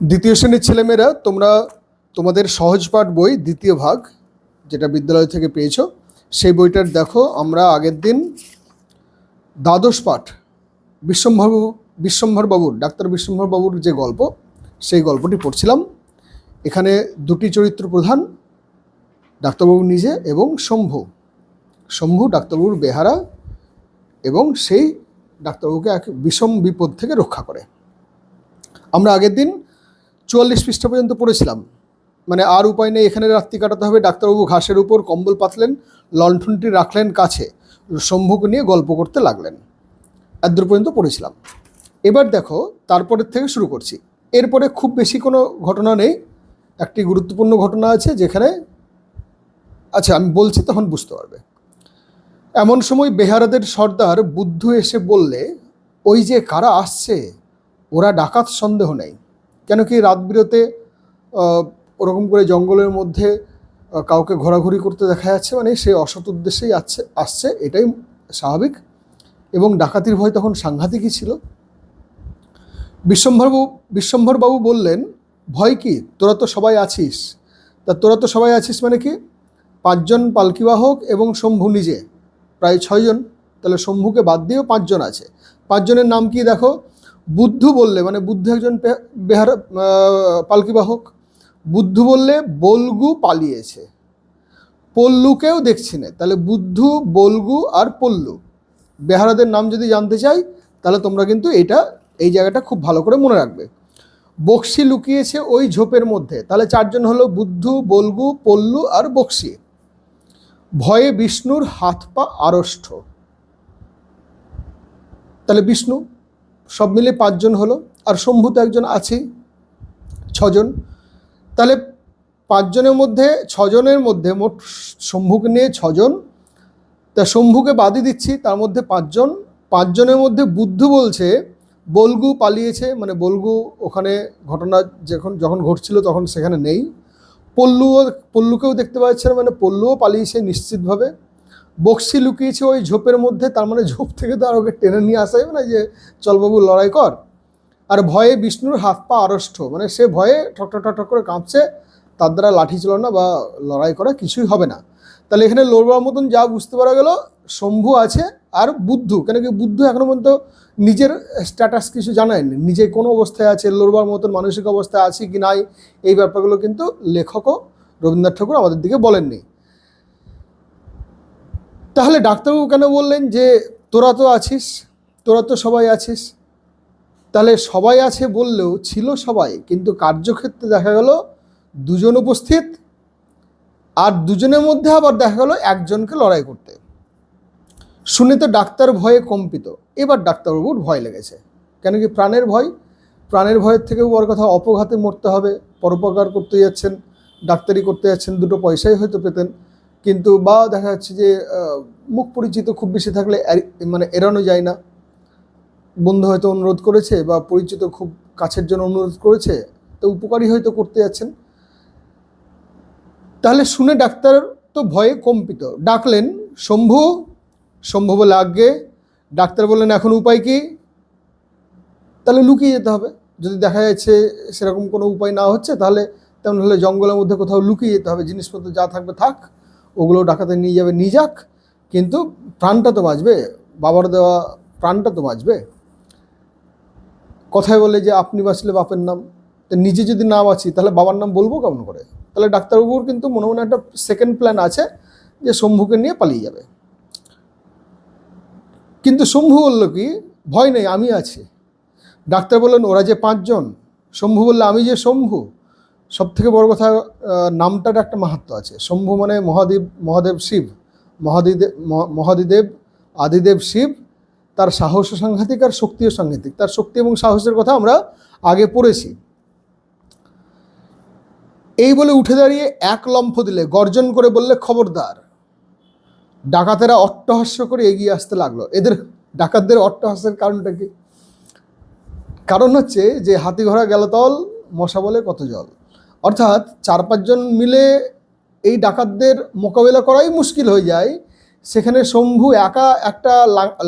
দ্বিতীয় শ্রেণির ছেলেমেয়েরা, তোমরা তোমাদের সহজ পাঠ বই, দ্বিতীয় ভাগ, যেটা বিদ্যালয় থেকে পেয়েছ, সেই বইটার দেখো, আমরা আগের দিন দ্বাদশ পাঠ বিশ্বম্ভরবাবু বিশ্বম্ভর বাবুর ডাক্তার বিশ্বম্ভরবাবুর যে গল্প, সেই গল্পটি পড়ছিলাম। এখানে দুটি চরিত্র প্রধান, ডাক্তারবাবু নিজে এবং শম্ভু। শম্ভু ডাক্তারবাবুর বেহারা এবং সেই ডাক্তারবাবুকে এক বিষম বিপদ থেকে রক্ষা করে। আমরা আগের দিন চুয়াল্লিশ পৃষ্ঠা পর্যন্ত পড়েছিলাম। মানে আর উপায় নেই, এখানে রাত্রি কাটাতে হবে, ডাক্তারবাবু ঘাসের উপর কম্বল পাতলেন, লণ্ঠনটি রাখলেন কাছে শম্ভুকে নিয়ে গল্প করতে লাগলেন। এতদূর পর্যন্ত পড়েছিলাম। এবার দেখো, তারপরের থেকে শুরু করছি। এরপরে খুব বেশি কোনো ঘটনা নেই। একটি গুরুত্বপূর্ণ ঘটনা আছে যেখানে আচ্ছা আমি বলছি তখন বুঝতে পারবে। এমন সময় বেহারাদের সর্দার বুদ্ধ এসে বললে, ওই যে কারা আসছে ওরা ডাকাত সন্দেহ নেই। কেন কি রাত বিরতে ওরকম করে জঙ্গলের মধ্যে কাউকে ঘোরাঘুরি করতে দেখা যাচ্ছে মানে সে অসৎ উদ্দেশ্যেই আসছে আসছে, এটাই স্বাভাবিক। এবং ডাকাতির ভয় তখন সাংঘাতিকই ছিল। বিশ্বম্ভরবাবু বিশ্বম্ভরবাবু বললেন, ভয় কি? তোরা তো সবাই আছিস। তা তোরা তো সবাই আছিস মানে কি? পাঁচজন পালকিবাহক এবং শম্ভু নিজে। প্রায় ছয়জন। তাহলে শম্ভুকে বাদ দিয়েও পাঁচজন আছে। পাঁচজনের নাম কি দেখো? বুদ্ধু বললে মানে বুদ্ধ একজন বেহার আহ, পালকিবাহক বুদ্ধ বললে বলগু পালিয়েছে। পল্লুকেও দেখছি না। তাহলে বুদ্ধু বলগু আর পল্লু। বেহারাদের নাম যদি জানতে চাই তাহলে তোমরা কিন্তু এটা এই জায়গাটা খুব ভালো করে মনে রাখবে। বক্সি লুকিয়েছে ওই ঝোপের মধ্যে। তাহলে চারজন হলো বুদ্ধু বলগু পল্লু আর বক্সি। ভয়ে বিষ্ণুর হাত পা আড়ষ্ট। তাহলে বিষ্ণু সব মিলে পাঁচজন হলো, আর শম্ভু তো একজন আছেই, ছজন। তাহলে পাঁচজনের মধ্যে, ছজনের মধ্যে মোট শম্ভুকে নিয়ে ছজন। তা শম্ভুকে বাদই দিচ্ছি, তার মধ্যে পাঁচজন। পাঁচজনের মধ্যে বুদ্ধ বলছে, বলগু পালিয়েছে মানে বলগু ওখানে ঘটনা যখন যখন ঘটছিল তখন সেখানে নেই। পল্লুও, পল্লুকেও দেখতে পাচ্ছে না মানে পল্লুও পালিয়েছে নিশ্চিতভাবে। বক্সি লুকিয়েছে ওই ঝোপের মধ্যে, তার মানে ঝোপ থেকে তো আর ওকে টেনে নিয়ে আসা যাবে না যে, চল বাবু, লড়াই কর। আর ভয়ে বিষ্ণুর হাত পা আড়ষ্ট মানে সে ভয়ে ঠক ঠক করে কাঁপছে, তার দ্বারা লাঠি চালনা বা লড়াই করা কিছুই হবে না। তাহলে এখানে লড়বার মতন যা বুঝতে পারা গেল, শম্ভু আছে আর বুদ্ধ, কেন কি বুদ্ধ এখনও পর্যন্ত নিজের স্ট্যাটাস কিছু জানায়নি। নিজে কোন অবস্থায় আছে লড়বার মতন মানসিক অবস্থায় আছে কি নাই, এই ব্যাপারগুলো কিন্তু লেখকও রবীন্দ্রনাথ ঠাকুর আমাদের দিকে বলেননি। তাহলে ডাক্তারবাবু কেন বললেন যে তোরা তো আছিস, তোরা তো সবাই আছিস? তাহলে সবাই আছে বললেও ছিল সবাই, কিন্তু কার্যক্ষেত্রে দেখা গেল দুজন উপস্থিত আর দুজনের মধ্যে আবার দেখা গেল একজনকে লড়াই করতে। শুনে তো ডাক্তার ভয়ে কম্পিত। এবার ডাক্তারবাবুর ভয় লেগেছে। কেন কি প্রাণের ভয়? প্রাণের ভয়ের থেকেও বড় কথা, অপঘাতে মরতে হবে, পরোপকার করতে যাচ্ছেন, ডাক্তারি করতে যাচ্ছেন, দুটো পয়সাই হয়তো পেতেন। কিন্তু বা দেখা যাচ্ছে যে মুখ পরিচিত খুব বেশি থাকলে মানে এড়ানো যায় না। বন্ধু হয়তো অনুরোধ করেছে বা পরিচিত খুব কাছের জন্য অনুরোধ করেছে, তো উপকারী হয়তো করতে যাচ্ছেন। তাহলে শুনে ডাক্তার তো ভয়ে কম্পিত। ডাকলেন, শম্ভু শম্ভু বলে আজ্ঞে ডাক্তার বললেন, এখন উপায় কি? তাহলে লুকিয়ে যেতে হবে। যদি দেখা যাচ্ছে সেরকম কোনো উপায় না হচ্ছে, তাহলে তেমন হলে জঙ্গলের মধ্যে কোথাও লুকিয়ে যেতে হবে। জিনিসপত্র যা থাকবে থাক। ওগুলো ডাকাতে নিয়ে যাবে নিয়ে যাক, কিন্তু প্রাণটা তো বাঁচবে, বাবার দেওয়া প্রাণটা তো বাঁচবে। কথায় বলে যে আপনি বাঁচলে বাপের নাম, তো নিজে যদি না বাঁচি, তাহলে বাবার নাম বলব কেমন করে? তাহলে ডাক্তারবাবুর কিন্তু মনে মনে একটা সেকেন্ড প্ল্যান আছে যে শম্ভুকে নিয়ে পালিয়ে যাবে। কিন্তু শম্ভু বলল কি, ভয় নেই, আমি আছি। ডাক্তার বললেন, ওরা যে পাঁচজন। শম্ভু বললে, আমি যে শম্ভু। সব থেকে বড় কথা নামটার একটা মাহাত্ম আছে। শম্ভু মানে মহাদেব মহাদেব শিব। মহাদিদেব মহা- মহাদিদেব, আদিদেব শিব, তার সাহস সাংঘাতিক আর শক্তিও সাংঘাতিক। তার শক্তি এবং সাহসের কথা আমরা আগে পড়েছি। এই বলে উঠে দাঁড়িয়ে এক লম্ফ দিলে, গর্জন করে বললে, খবরদার। ডাকাতেরা অট্টহাস্য করে এগিয়ে আসতে লাগল। এদের ডাকাতদের অট্টহাস্যের কারণটা কি? কারণ হচ্ছে যে হাতি ঘোড়া গেল তল, মশা বলে কত জল। অর্থাৎ চার পাঁচজন মিলে এই ডাকাতদের মোকাবিলা করাই মুশকিল হয়ে যায়। সেখানে শম্ভু একা একটা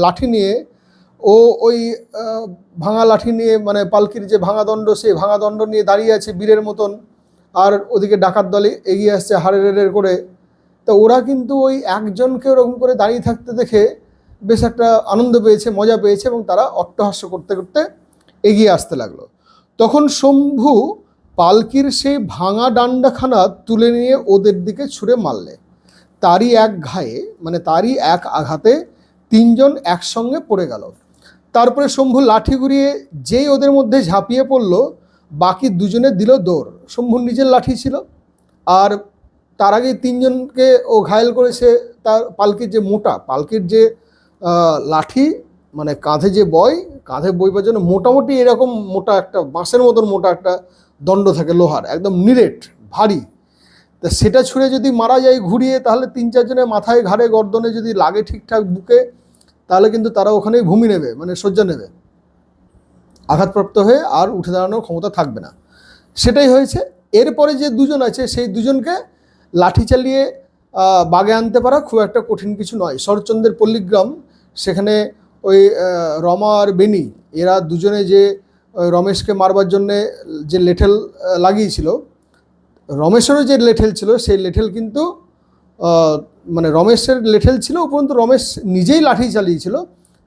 লাঠি নিয়ে ও ওই ভাঙা লাঠি নিয়ে মানে পালকির যে ভাঙা দণ্ড সেই ভাঙা দণ্ড নিয়ে দাঁড়িয়ে আছে বীরের মতন। আর ওদিকে ডাকাত দলে এগিয়ে আসছে হাড়ে রেড়ের করে। তো ওরা কিন্তু ওই একজনকে ওরকম করে দাঁড়িয়ে থাকতে দেখে বেশ একটা আনন্দ পেয়েছে, মজা পেয়েছে এবং তারা অট্টহাস্য করতে করতে এগিয়ে আসতে লাগল। তখন শম্ভু পালকির সেই ভাঙা ডান্ডাখানা তুলে নিয়ে ওদের দিকে ছুঁড়ে মারলে। তারই এক ঘায়ে মানে তারই এক আঘাতে তিনজন একসঙ্গে পড়ে গেল। তারপরে শম্ভু লাঠি ঘুরিয়ে যেই ওদের মধ্যে ঝাঁপিয়ে পড়ল, বাকি দুজনে দিল দৌড়। শম্ভুর নিজের লাঠি ছিল। আর তার আগে তিনজনকে ও ঘায়েল করেছে তার পালকির যে মোটা, পালকির যে লাঠি মানে কাঁধে যে বয়, কাঁধে বইবার জন্য মোটামুটি এরকম মোটা একটা বাঁশের মতন মোটা একটা দণ্ড থাকে লোহার, একদম নিরেট, ভারী। তা সেটা ছুঁড়ে যদি মারা যায় ঘুরিয়ে, তাহলে তিন চারজনের মাথায় ঘাড়ে গর্দনে যদি লাগে ঠিকঠাক বুকে, তাহলে কিন্তু তারা ওখানেই ভূমি নেবে মানে শয্যা নেবে। আঘাতপ্রাপ্ত হয়ে আর উঠে দাঁড়ানোর ক্ষমতা থাকবে না। সেটাই হয়েছে। এরপরে যে দুজন আছে, সেই দুজনকে লাঠি চালিয়ে বাগে আনতে পারা খুব একটা কঠিন কিছু নয়। শরৎচন্দ্রের পল্লীগ্রাম, সেখানে ওই রমা আর বেনি এরা দুজনে যে রমেশকে মারবার জন্যে যে লেঠেল লাগিয়েছিল, রমেশেরও যে লেঠেল ছিল, সেই লেঠেল কিন্তু মানে রমেশের লেঠেল ছিল, উপরন্তু রমেশ নিজেই লাঠি চালিয়েছিল,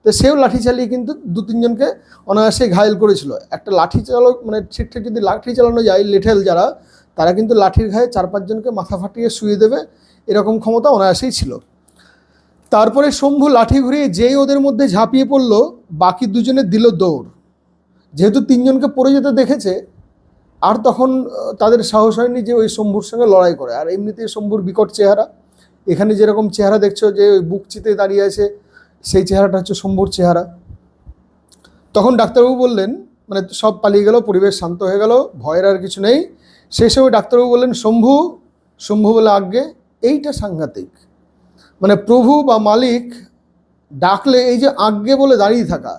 তো সেও লাঠি চালিয়ে কিন্তু দু তিনজনকে অনায়াসে ঘায়েল করেছিল। একটা লাঠি চালক মানে ঠিকঠাক যদি লাঠি চালানো যায়, লেঠেল যারা, তারা কিন্তু লাঠির ঘায়ে চার পাঁচজনকে মাথা ফাটিয়ে শুয়ে দেবে, এরকম ক্ষমতা অনায়াসেই ছিল। তারপরে শম্ভু লাঠি ঘুরিয়ে যেই ওদের মধ্যে ঝাঁপিয়ে পড়ল, বাকি দুজনে দিল দৌড়। যেহেতু তিনজনকে পড়ে যেতে দেখেছে, আর তখন তাদের সাহস হয়নি যে ওই শম্ভুর সঙ্গে লড়াই করে। আর এমনিতেই শম্ভুর বিকট চেহারা। এখানে যেরকম চেহারা দেখছ যে ওই বুক চিতে দাঁড়িয়ে আছে, সেই চেহারাটা হচ্ছে শম্ভুর চেহারা। তখন ডাক্তারবাবু বললেন মানে সব পালিয়ে গেল, পরিবেশ শান্ত হয়ে গেল, ভয়ের আর কিছু নেই। সেই সময় ডাক্তারবাবু বললেন, শম্ভু শম্ভু বলে আজ্ঞে, এইটা সাংঘাতিক। মানে প্রভু বা মালিক ডাকলে এই যে আজ্ঞে বলে দাঁড়িয়ে থাকা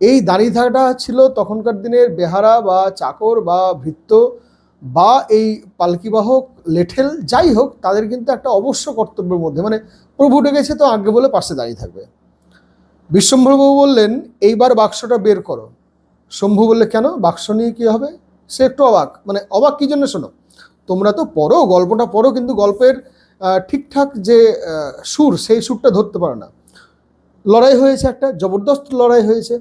এই দাঁড়িয়ে থাকাটা ছিল তখনকার দিনের বেহারা বা চাকর বা ভৃত্য বা এই পালকিবাহক, লেঠেল, যাই হোক, তাদের কিন্তু একটা অবশ্য কর্তব্যের মধ্যে। মানে প্রভু ডেকেছে তো আগে বলে পাশে দাঁড়িয়ে থাকবে। বিশ্বম্ভরবাবু বললেন, এইবার বাক্সটা বের করো। শম্ভু বললে, কেন? বাক্স নিয়ে কী হবে? সে একটু অবাক। মানে অবাক কী জন্য শোনো? তোমরা তো পড়ো, গল্পটা পড়ো, কিন্তু গল্পের ঠিকঠাক যে সুর, সেই সুরটা ধরতে পারো না। লড়াই হয়েছে একটা, জবরদস্ত লড়াই হয়েছে।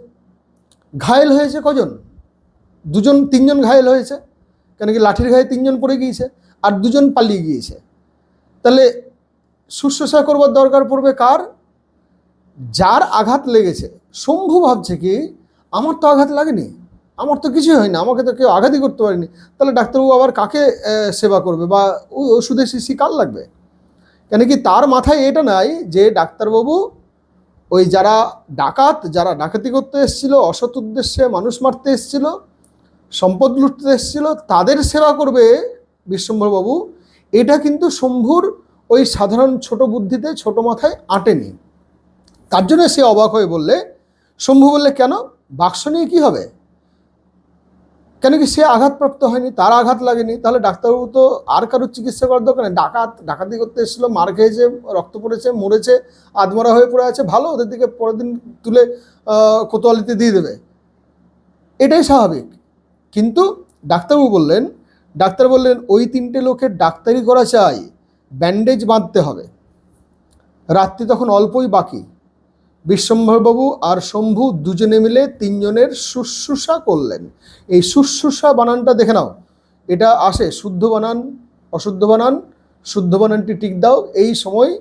ঘায়েল হয়েছে কজন? দুজন, তিনজন ঘায়েল হয়েছে। কেন কি লাঠির ঘায়ে তিনজন পড়ে গিয়েছে আর দুজন পালিয়ে গিয়েছে। তাহলে শুশ্রূষা করবার দরকার পড়বে কার? যার আঘাত লেগেছে। শম্ভু ভাবছে কি, আমার তো আঘাত লাগেনি। আমার তো কিছুই হয়নি। আমাকে তো কেউ আঘাতই করতে পারেনি। তাহলে ডাক্তারবাবু আবার কাকে সেবা করবে? বা ওই ওষুধের শিশি কার লাগবে? কেন কি তার মাথায় এটা নাই যে ডাক্তারবাবু ওই যারা ডাকাত, যারা ডাকাতি করতে এসেছিল, অসৎ উদ্দেশ্যে মানুষ মারতে এসেছিল, সম্পদ লুটতে এসেছিল, তাদের সেবা করবে বিশ্বম্ভরবাবু। এটা কিন্তু শম্ভুর ওই সাধারণ ছোট বুদ্ধিতে, ছোট মাথায় আটেনি। তার জন্য সে অবাক হয়ে বললে, শম্ভু বললে কেন? বাক্স নিয়ে কী হবে? কেন কি সে আঘাতপ্রাপ্ত হয়নি, তার আঘাত লাগেনি। তাহলে ডাক্তারবাবু তো আর কারোর চিকিৎসা করার দরকার ডাকাত, ডাকাতি করতে এসেছিল, মার খেয়েছে, রক্ত পড়েছে, মরেছে আদমরা হয়ে পড়ে আছে, ভালো, ওদের দিকে পরের দিন তুলে কোতোয়ালিতে দিয়ে দেবে। এটাই স্বাভাবিক। কিন্তু ডাক্তারবাবু বললেন, ডাক্তার বললেন, ওই তিনটে লোকের ডাক্তারি করা চাই, ব্যান্ডেজ বাঁধতে হবে। রাত্রি তখন অল্পই বাকি। বিশ্বম্ভরবাবু আর শম্ভু দুজনে মিলে তিনজনের শুশ্রূষা করলেন। এই শুশ্রূষা বানানটা দেখে নাও। এটা আসে শুদ্ধ বানান, অশুদ্ধ বানান, শুদ্ধ বানানটি টিক দাও। এই সময়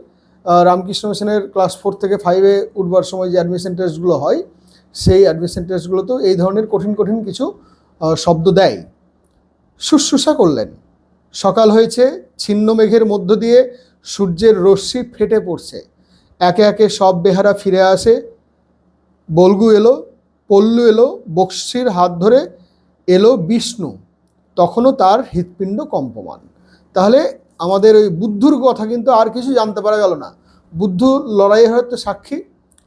রামকৃষ্ণ মিশনের ক্লাস ফোর থেকে ফাইভে উঠবার সময় যে অ্যাডমিশন টেস্টগুলো হয়, সেই অ্যাডমিশন টেস্টগুলোতেও এই ধরনের কঠিন কঠিন কিছু শব্দ দেয়। শুশ্রূষা করলেন। সকাল হয়েছে, ছিন্ন মেঘের মধ্য দিয়ে সূর্যের রশ্মি ফেটে পড়ছে। একে একে সব বেহারা ফিরে আসে। বলগু এলো, পল্লু এলো, বক্সির হাত ধরে এলো বিষ্ণু। তখনও তার হৃৎপিণ্ড কম্পমান। তাহলে আমাদের ওই বুদ্ধুর কথা কিন্তু আর কিছু জানতে পারা গেল না। বুদ্ধু লড়াইয়ের হয়তো সাক্ষী,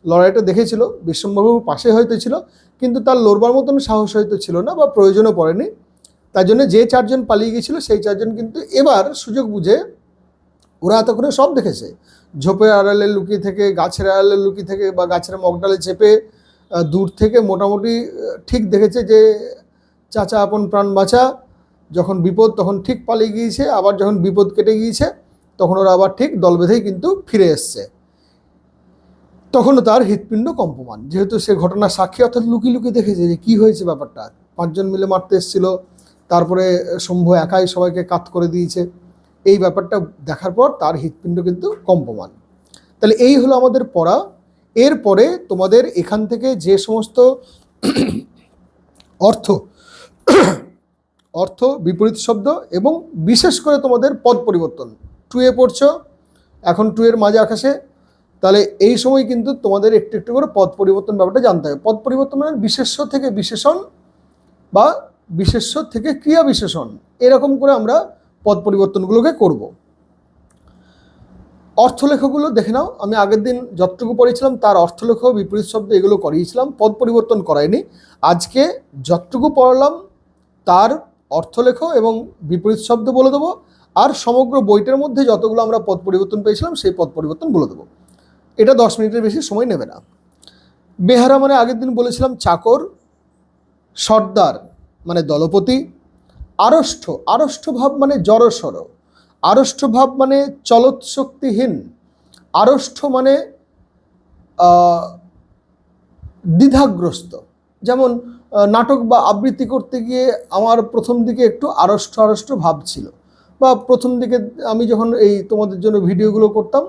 লড়াইটা দেখেছিল বিশ্বম্ভরবাবুর পাশে হয়তো ছিল, কিন্তু তার লড়বার মতন সাহস হয়তো ছিল না বা প্রয়োজনও পড়েনি। তার জন্য যে চারজন পালিয়ে গিয়েছিল সেই চারজন কিন্তু এবার সুযোগ বুঝে ওরা এতক্ষণে সব দেখেছে। ঝোপের আড়ালে লুকিয়ে থেকে, গাছের আড়ালে লুকিয়ে থেকে বা গাছের মগডালে চেপে দূর থেকে মোটামুটি ঠিক দেখেছে যে চাচা আপন প্রাণ বাঁচা। যখন বিপদ তখন ঠিক পালিয়ে গিয়েছে, আবার যখন বিপদ কেটে গিয়েছে, তখন ওরা আবার ঠিক দল বেঁধেই কিন্তু ফিরে এসছে। তখনও তার হৃৎপিণ্ড কম্পমান। যেহেতু সে ঘটনার সাক্ষী, অর্থাৎ লুকি লুকি দেখেছে যে কী হয়েছে ব্যাপারটা। পাঁচজন মিলে মারতে এসেছিল, তারপরে শম্ভু একাই সবাইকে কাত করে দিয়েছে। এই ব্যাপারটা দেখার পর তার হৃৎপিণ্ড কিন্তু কম্পমান। তাহলে এই হলো আমাদের পড়া। এরপরে তোমাদের এখান থেকে যে সমস্ত অর্থ অর্থ, বিপরীত শব্দ এবং বিশেষ করে তোমাদের পদ পরিবর্তন। টুয়ে পড়ছ, এখন টুয়ের মাঝে আকাশে। তাহলে এই সময় কিন্তু তোমাদের একটু একটু করে পদ পরিবর্তন ব্যাপারটা জানতে হবে। পদ পরিবর্তন মানে বিশেষ্য থেকে বিশেষণ বা বিশেষ্য থেকে ক্রিয়া বিশেষণ। এরকম করে আমরা পদ পরিবর্তনগুলোকে করব। অর্থলেখগুলো দেখে নাও, আমি আগের দিন যতটুকু পড়েছিলাম তার অর্থলেখ, বিপরীত শব্দ এগুলো করিয়েছিলাম, পদ পরিবর্তন করাইনি আজকে যতটুকু পড়ালাম তার অর্থলেখ এবং বিপরীত শব্দ বলে দেবো, আর সমগ্র বইটার মধ্যে যতগুলো আমরা পদ পরিবর্তন পেয়েছিলাম সেই পদ পরিবর্তন বলে দেবো। এটা দশ মিনিটের বেশি সময় নেবে না। বেহারা মানে আগের দিন বলেছিলাম চাকর, সর্দার মানে দলপতি আড়ষ্ঠ আড়ষ্ঠ ভাব মানে জড়সড়। আড়ষ্ঠ ভাব মানে চলত শক্তিহীন আড়ষ্ঠ মানে দ্বিধাগ্রস্ত। যেমন নাটক বা আবৃত্তি করতে গিয়ে আমার প্রথম দিকে একটু আড়ষ্ঠ আড়ষ্ঠ ভাব ছিল। বা প্রথম দিকে আমি যখন এই তোমাদের জন্য ভিডিওগুলো করতাম,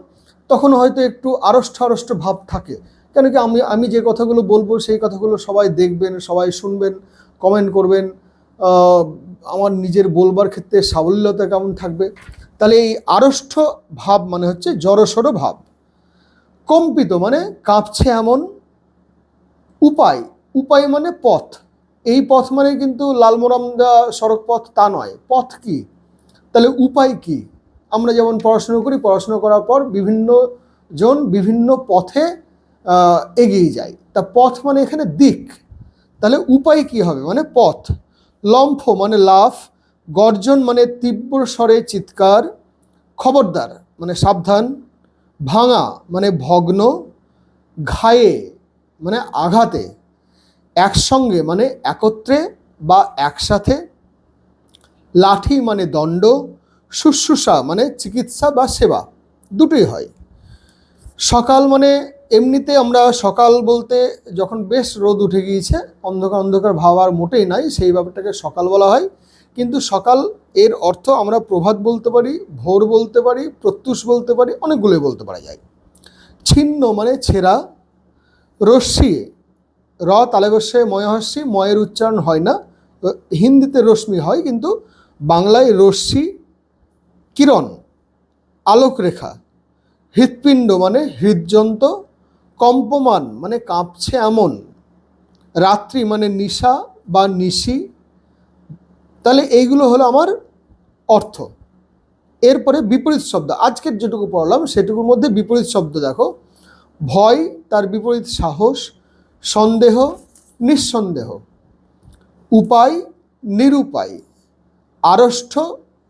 তখন হয়তো একটু আড়ষ্ঠ আড়ষ্ঠ ভাব থাকে। কেন কি আমি আমি যে কথাগুলো বলব, সেই কথাগুলো সবাই দেখবেন, সবাই শুনবেন কমেন্ট করবেন। আমার নিজের বলবার ক্ষেত্রে সাবল্যতা কেমন থাকবে? তাহলে এই আড়ষ্ঠ ভাব মানে হচ্ছে জড়সড় ভাব। কম্পিত মানে কাঁপছে এমন উপায়। উপায় মানে পথ। এই পথ মানে কিন্তু লালমোরামদা সড়ক পথ তা নয়। পথ কি? তাহলে উপায় কি? আমরা যেমন পড়াশুনো করি, পড়াশুনো করার পর বিভিন্ন জন বিভিন্ন পথে এগিয়ে যায়। তা পথ মানে এখানে দিক। তাহলে উপায় কি হবে? মানে পথ। লম্ফ মানে লাফ, গর্জন মানে তীব্র স্বরে চিৎকার, খবরদার মানে সাবধান, ভাঙা মানে ভগ্ন, ঘায়ে মানে আঘাতে, একসঙ্গে মানে একত্রে বা একসাথে, লাঠি মানে দণ্ড, শুশ্রূষা মানে চিকিৎসা বা সেবা, দুটোই হয়। সকাল মানে এমনিতে আমরা সকাল বলতে যখন বেশ রোদ উঠে গিয়েছে, অন্ধকার অন্ধকার ভাব আর মোটেই নাই, সেই ব্যাপারটাকে সকাল বলা হয়। কিন্তু সকাল এর অর্থ আমরা প্রভাত বলতে পারি, ভোর বলতে পারি, প্রত্যুষ বলতে পারি, অনেকগুলোই বলতে পারা যায়। ছিন্ন মানে ছেঁড়া, রশ্মি, র তালেবস্যায় ময়হস্যি ময়ের উচ্চারণ হয় না। হিন্দিতে রশ্মি হয়, কিন্তু বাংলায় রশ্মি, কিরণ, আলোকরেখা। হৃৎপিণ্ড মানে হৃদযন্ত্র কম্পমান মানে কাঁপছে এমন। রাত্রি মানে নিশা বা নিশি। তাহলে এইগুলো হলো আমার অর্থ। এরপরে বিপরীত শব্দ। আজকের যেটুকু পড়লাম, সেটুকুর মধ্যে বিপরীত শব্দ দেখো। ভয়, তার বিপরীত সাহস। সন্দেহ, নিঃসন্দেহ। উপায়, নিরুপায়। আড়ষ্ঠ,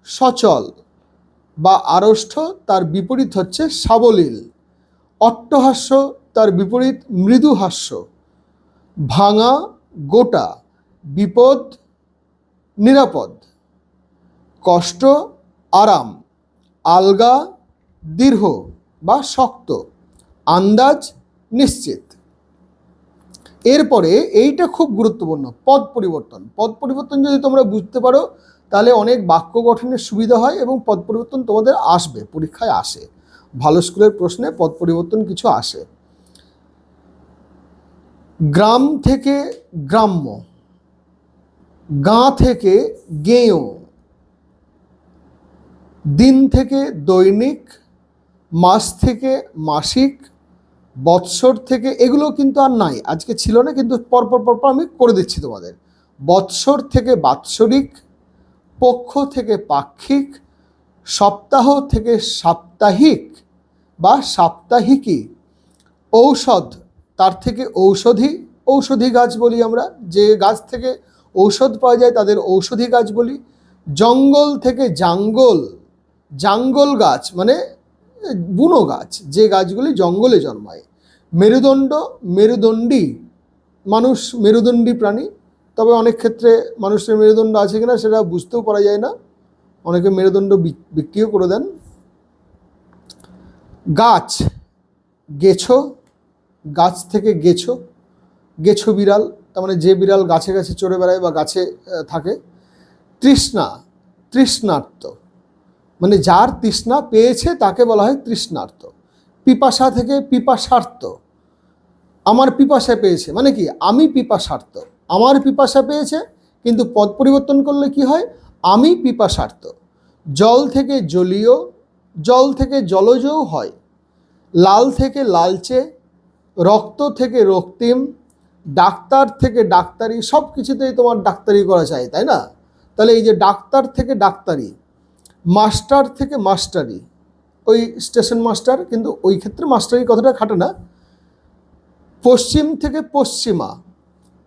সচল। বা আড়ষ্ঠ, তার বিপরীত হচ্ছে সাবলীল। অট্টহাস্য তার বিপরীত মৃদু হাস্য। ভাঙা গোটা, বিপদ, নিরাপদ। কষ্ট, আরাম, আলগা, দীর্ঘ বা শক্ত। আন্দাজ, নিশ্চিত। এরপরে এইটা খুব গুরুত্বপূর্ণ, পদ পরিবর্তন। পদ পরিবর্তন যদি তোমরা বুঝতে পারো, তাহলে অনেক বাক্য গঠনের সুবিধা হয় এবং পদ পরিবর্তন তোমাদের আসবে, পরীক্ষায় আসে। ভালো স্কুলের প্রশ্নে পদ পরিবর্তন কিছু আসে। গ্রাম থেকে গ্রাম্য, গাঁ থেকে গেঁয়ো, দিন থেকে দৈনিক, মাস থেকে মাসিক, বৎসর থেকে, এগুলো কিন্তু আর নাই, আজকে ছিল না, কিন্তু পরপর পরপর আমি করে দিচ্ছি তোমাদের। বৎসর থেকে বাৎসরিক, পক্ষ থেকে পাক্ষিক, সপ্তাহ থেকে সাপ্তাহিক বা সাপ্তাহিকী, ঔষধ তার থেকে ঔষধি ঔষধি গাছ বলি আমরা। যে গাছ থেকে ঔষধ পাওয়া যায় তাদের ঔষধি গাছ বলি। জঙ্গল থেকে জাঙ্গল জাঙ্গল গাছ মানে বুনো গাছ। যে গাছগুলি জঙ্গলে জন্মায়। মেরুদণ্ড, মেরুদণ্ডী, মানুষ মেরুদণ্ডী প্রাণী। তবে অনেক ক্ষেত্রে মানুষের মেরুদণ্ড আছে কিনা সেটা বুঝতেও পারা যায় না। অনেকে মেরুদণ্ড বিক্রিও করে দেন। গাছ, গেছো গাছ থেকে গেছো গেছো বিড়াল, তার মানে যে বিড়াল গাছে গাছে চড়ে বেড়ায় বা গাছে থাকে, তৃষ্ণা, তৃষ্ণার্ত। মানে যার তৃষ্ণা পেয়েছে তাকে বলা হয় তৃষ্ণার্ত। পিপাসা থেকে পিপাসার্থ আমার পিপাসা পেয়েছে মানে কি? আমি পিপাসার্থ আমার পিপাসা পেয়েছে, কিন্তু পদ পরিবর্তন করলে কি হয়? আমি পিপাসার্থ জল থেকে জলীয়, জল থেকে জলজও হয়। লাল থেকে লালচে রক্ত থেকে রক্তিম, ডাক্তার থেকে ডাক্তারি সব কিছুতেই তোমার ডাক্তারি করা চাই তাই না? তাহলে এই যে ডাক্তার থেকে ডাক্তারি, মাস্টার থেকে মাস্টারি, ওই স্টেশন মাস্টার, কিন্তু ওই ক্ষেত্রে মাস্টারি কথাটা খাটে না। পশ্চিম থেকে পশ্চিমা,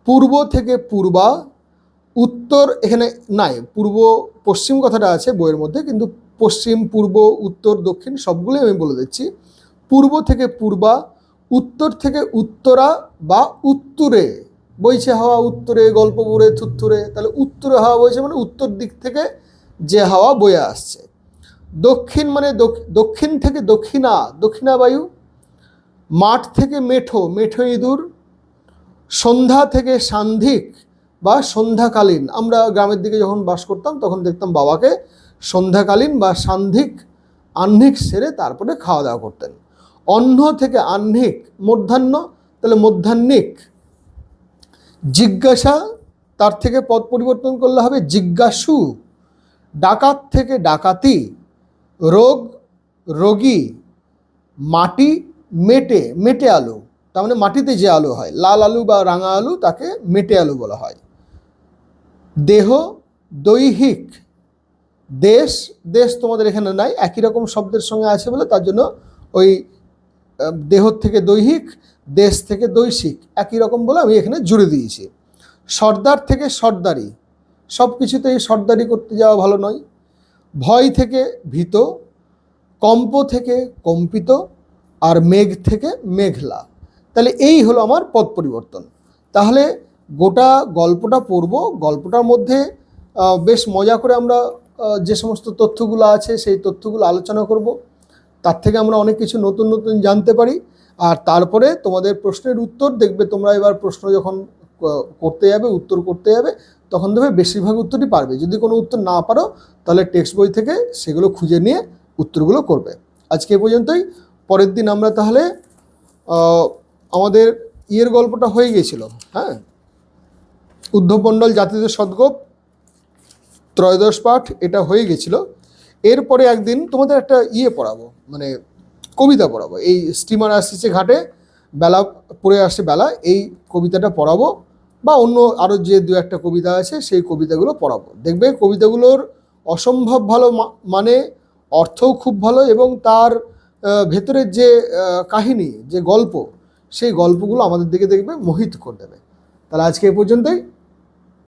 পূর্ব থেকে পূর্বা, উত্তর এখানে নাই, পূর্ব পশ্চিম কথাটা আছে বইয়ের মধ্যে, কিন্তু পশ্চিম, পূর্ব, উত্তর, দক্ষিণ সবগুলোই আমি বলে দিচ্ছি। পূর্ব থেকে পূর্বা উত্তর থেকে উত্তরা বা উত্তরে। বইছে হাওয়া উত্তরে গল্প বলে থুত্তুরে। তাহলে উত্তরে হাওয়া বইছে মানে উত্তর দিক থেকে যে হাওয়া বয়ে আসছে। দক্ষিণ মানে দক্ষিণ থেকে দক্ষিণা দক্ষিণা বায়ু। মাঠ থেকে মেঠো মেঠো ইঁদুর। সন্ধ্যা থেকে সান্ধিক বা সন্ধ্যাকালীন। আমরা গ্রামের দিকে যখন বাস করতাম, তখন দেখতাম বাবাকে সন্ধ্যাকালীন বা সান্ধিক, আহ্নিক সেরে তারপরে খাওয়া দাওয়া করতেন। অন্ন থেকে আহ্নিক, মধ্যাহ্ন, তাহলে মধ্যাহ্নিক। জিজ্ঞাসা, তার থেকে পদ পরিবর্তন করলে হবে জিজ্ঞাসু। ডাকাত থেকে ডাকাতি, রোগ, রোগী, মাটি মেটে মেটে আলু। তার মানে মাটিতে যে আলু হয়, লাল আলু বা রাঙা আলু তাকে মেটে আলু বলা হয়। দেহ, দৈহিক, দেশ দেশ তোমাদের এখানে নাই, একই রকম শব্দের সঙ্গে আছে বলে তার জন্য ওই দেহ থেকে দৈহিক, দেশ থেকে দৈশিক একই রকম বলে আমি এখানে জুড়ে দিয়েছি। সর্দার থেকে সর্দারি। সব কিছুতেই সর্দারি করতে যাওয়া ভালো নয়। ভয় থেকে ভীত, কম্প থেকে কম্পিত, আর মেঘ থেকে মেঘলা। তাহলে এই হলো আমার পদ পরিবর্তন। তাহলে গোটা গল্পটা পড়ব। গল্পটার মধ্যে বেশ মজা করে আমরা যে সমস্ত তথ্যগুলো আছে, সেই তথ্যগুলো আলোচনা করব। তার থেকে আমরা অনেক কিছু নতুন নতুন জানতে পারি। আর তারপরে তোমাদের প্রশ্নের উত্তর দেখবে, তোমরা এবার প্রশ্ন যখন করতে যাবে, উত্তর করতে যাবে, তখন দেখবে বেশিরভাগ উত্তরই পারবে। যদি কোনো উত্তর না পারো, তাহলে টেক্সট বই থেকে সেগুলো খুঁজে নিয়ে উত্তরগুলো করবে। আজকে পর্যন্তই। পরের দিন আমরা তাহলে আমাদের ইয়ের গল্পটা হয়ে গেছিল হ্যাঁ? উদ্ধবমণ্ডল জাতিদের সদ্গোপ, ত্রয়োদশ পাঠ, এটা হয়ে গেছিল এরপরে একদিন তোমাদের একটা ইয়ে পড়াবো মানে কবিতা পড়াবো। এই স্টিমার আসছে ঘাটে, বেলা পড়ে আসছে বেলা, এই কবিতাটা পড়াবো বা অন্য আরও যে দু একটা কবিতা আছে সেই কবিতাগুলো পড়াবো। দেখবে কবিতাগুলোর অসম্ভব ভালো মানে অর্থও খুব ভালো এবং তার ভেতরের যে কাহিনী, যে গল্প, সেই গল্পগুলো আমাদের দিকে দেখবে মোহিত করে দেবে। তাহলে আজকে এই পর্যন্তই।